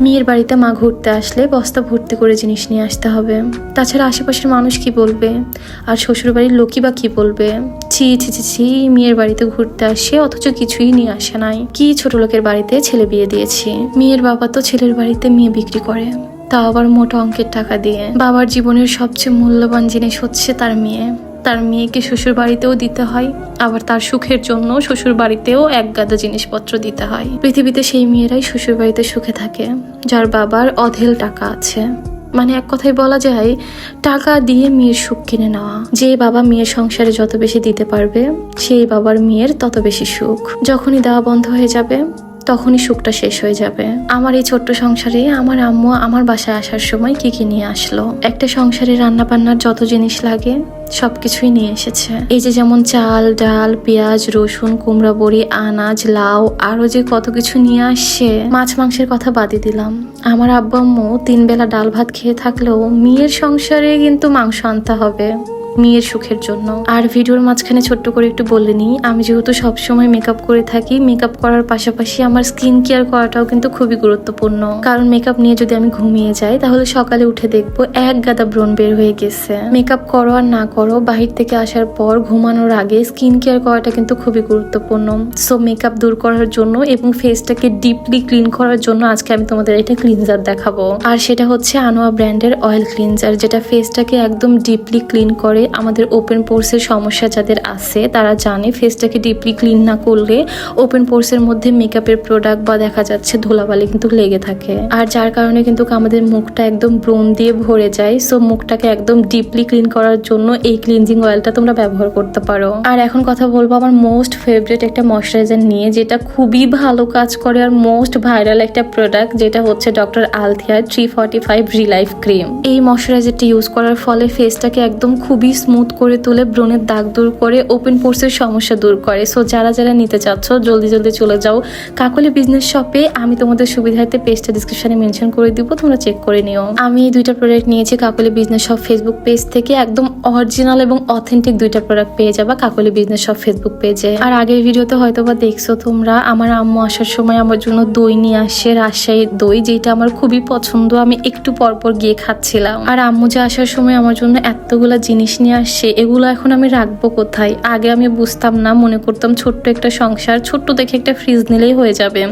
মেয়ের বাড়িতে মা ঘুরতে আসলে বস্তা ভর্তি করে জিনিস নিয়ে আসতে হবে। তাছাড়া আশেপাশের মানুষ কি বলবে? আর শ্বশুর বাড়ির লোকই বা কি বলবে? ছি ছি ছি ছি, মেয়ের বাড়িতে ঘুরতে আসে অথচ কিছুই নিয়ে আসে নাই। কি ছোট লোকের বাড়িতে ছেলে বিয়ে দিয়েছি? মেয়ের বাবা তো ছেলের বাড়িতে মেয়ে বিক্রি করে। তাও আবার মোটা অঙ্কের টাকা দিয়ে। বাবার জীবনের সবচেয়ে মূল্যবান জিনিস হচ্ছে তার মেয়ে। তার মেয়েকে শ্বশুর বাড়িতেও দিতে হয়, আবার তার সুখের জন্য শ্বশুর বাড়িতেও এক গাদা জিনিসপত্র দিতে হয়। পৃথিবীতে সেই মেয়েরাই শ্বশুর বাড়িতে সুখে থাকে, যার বাবার অধেল টাকা আছে। মানে এক কথায় বলা যায়, টাকা দিয়ে মেয়ের সুখ কিনে নেওয়া। যে বাবা মেয়ের সংসারে যত বেশি দিতে পারবে, সেই বাবার মেয়ের তত বেশি সুখ। যখনই দেওয়া বন্ধ হয়ে যাবে তখনই সুখটা শেষ হয়ে যাবে। আমার এই ছোট্ট সংসারে আমার আম্মু আমার বাসায় আসার সময় কি কি নিয়ে আসলো? একটা সংসারে রান্না বান্নার যত জিনিস লাগে, সবকিছুই নিয়ে এসেছে। এই যে যেমন চাল, ডাল, পেঁয়াজ, রসুন, কুমড়া, বড়ি, আনাজ, লাউ আরও যে কত কিছু নিয়ে আসছে, মাছ মাংসের কথা বাদই দিলাম। আমার আব্বা আম্মু তিন বেলা ডাল ভাত খেয়ে থাকলেও মেয়ের সংসারে কিন্তু মাংস আনতে হবে। মেয়ের সুখের জন্য। আর ভিডিওর মাঝখানে ছোট্ট করে একটু বলে নিই, আমি যেহেতু সবসময় মেকআপ করে থাকি মেকআপ করার পাশাপাশি আমার স্কিন কেয়ার করাটাও কিন্তু খুবই গুরুত্বপূর্ণ। কারণ মেকআপ নিয়ে যদি আমি ঘুমিয়ে যাই, তাহলে সকালে উঠে দেখব এক গাদা ব্রণ বের হয়ে গেছে। মেকআপ করো আর না করো, বাহির থেকে আসার পর ঘুমানোর আগে স্কিন কেয়ার করাটা কিন্তু খুবই গুরুত্বপূর্ণ। সো মেকআপ দূর করার জন্য এবং ফেসটাকে ডিপলি ক্লিন করার জন্য আজকে আমি তোমাদের এটা ক্লিনজার দেখাবো। আর সেটা হচ্ছে আনোয়া ব্র্যান্ডের অয়েল ক্লিনজার যেটা ফেসটাকে একদম ডিপলি ক্লিন করে আমাদের ওপেন পোর্সের সমস্যা যাদের আছে, তারা জানে ফেসটাকে ডিপলি ক্লিন না করলে ওপেন পোর্সের মধ্যে মেকআপের প্রোডাক্ট বা দেখা যাচ্ছে ধুলাবালি কিন্তু লেগে থাকে। আর যার কারণে কিন্তু আমাদের মুখটা একদম ব্রোন দিয়ে ভরে যায় সো মুখটাকে একদম ডিপলি ক্লিন করার জন্য এই ক্লিনজিং অয়েলটা তোমরা ব্যবহার করতে পারো। আর এখন কথা বলব আমার মোস্ট ফেভারিট একটা ময়শ্চারাইজার নিয়ে, যেটা খুবই ভালো কাজ করে আর মোস্ট ভাইরাল একটা প্রোডাক্ট যেটা হচ্ছে doctor আলথিয়ার three forty five relief cream এই ময়শ্চারাইজারটি ইউজ করার ফলে ফেসটাকে একদম খুবই স্মুথ করে তুলে ব্রণের দাগ দূর করে ওপেন পোর্সের সমস্যা দূর করে। সো যারা যারা নিতে চাচ্ছ, জলদি জলদি চলে যাও কাকলি বিজনেস শপে আমি তোমাদের সুবিধার্থে পেজটা ডিসক্রিপশনে মেনশন করে দিব, তোমরা চেক করে নিও। আমি এই দুইটা প্রোডাক্ট নিয়েছি Kakoli business shop Facebook page থেকে। একদম অরিজিনাল এবং অথেন্টিক দুইটা প্রোডাক্ট পেয়ে যাবা কাকলি বিজনেস শপ ফেসবুক পেজে আর আগের ভিডিওতে হয়তো বা দেখছ তোমরা, আমার আম্মু আসার সময় আমার জন্য দই নিয়ে আসে, রাজশাহীর দই, যেটা আমার খুবই পছন্দ। আমি একটু পর পর গিয়ে খাচ্ছিলাম। আর আম্মু যে আসার সময় আমার জন্য এতগুলো জিনিস নিয়ে আসছে এগুলো এখন আমি রাখব কোথায়? আগে আমি বুঝতাম না, মনে করতাম ছোট্ট একটা সংসার, ছোট্ট দেখে একটা ফ্রিজ নিলেই হয়ে যাবে।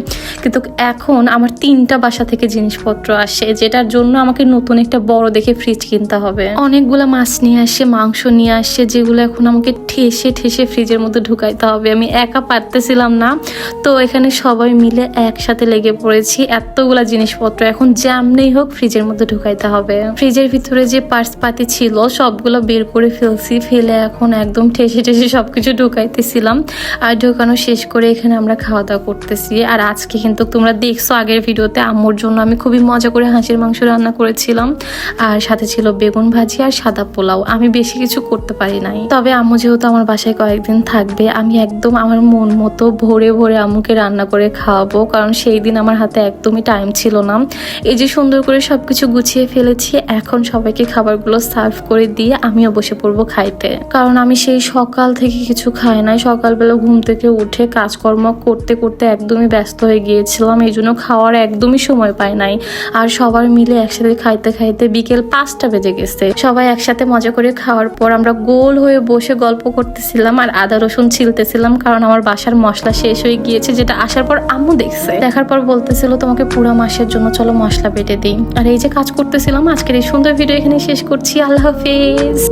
কিন্তু এখন আমার তিনটা বাসা থেকে জিনিসপত্র আসে, যেটার জন্য আমাকে নতুন একটা বড় দেখে ফ্রিজ কিনতে হবে। অনেকগুলা মাছ নিয়ে আসে, মাংস নিয়ে আসে, যেগুলো এখন আমাকে ঠেসে ঠেসে ফ্রিজের মধ্যে ঢুকাইতে হবে। আমি একা পারতেছিলাম না। তো এখানে সবাই মিলে একসাথে লেগে পড়েছি, এতগুলা জিনিসপত্র। এখন যেমনেই হোক ফ্রিজের মধ্যে ঢুকাইতে হবে। ফ্রিজের ভিতরে যে পার্স পাতি ছিল, সবগুলো বের করে ফেলছি, ফেলে এখন একদম ঠেসে ঠেসে সব কিছু ঢুকাইতেছিলাম। আর ঢোকানো শেষ করে এখানে আমরা খাওয়া দাওয়া করতেছি। আর আজকে কিন্তু তোমরা দেখছ আগের ভিডিওতে আম্মুর জন্য আমি খুবই মজা করে হাঁসের মাংস রান্না করেছিলাম। আর সাথে ছিল বেগুন ভাজি আর সাদা পোলাও। আমি বেশি কিছু করতে পারি নাই। তবে আম্মু যেহেতু আমার বাসায় কয়েকদিন থাকবে, আমি একদম আমার মন মতো ভোরে ভরে আম্মুকে রান্না করে খাওয়াবো। কারণ সেই দিন আমার হাতে একদমই টাইম ছিল না। এই যে সুন্দর করে সবকিছু গুছিয়ে ফেলেছি, এখন সবাইকে খাবারগুলো সার্ভ করে দিয়ে আমিও বসে পড়ব খাইতে। কারণ আমি সেই সকাল থেকে কিছু খাই নাই। সকালবেলা ঘুম থেকে উঠে কাজকর্ম করতে করতে একদমই ব্যস্ত হয়ে গিয়েছিলাম। এই জন্য খাওয়ার একদমই সময় পাই নাই। আর সবার মিলে একসাথে খাইতে খাইতে বিকেল পাঁচটা বেজে গেছে। সবাই একসাথে মজা করে খাওয়ার পর আমরা গোল হয়ে বসে গল্প করতেছিলাম আর আদা রসুন ছিলতেছিলাম। কারণ আমার বাসার মশলা শেষ হয়ে গিয়েছে, যেটা আসার পর আম্মু দেখছে। দেখার পর বলতেছিল, তোমাকে পুরো মাসের জন্য চলো মশলা বেটে দিই। আর এই যে কাজ করতেছিলাম, আজকের এই সুন্দর ভিডিও এখানে শেষ করছি। আল্লাহ হাফিজ।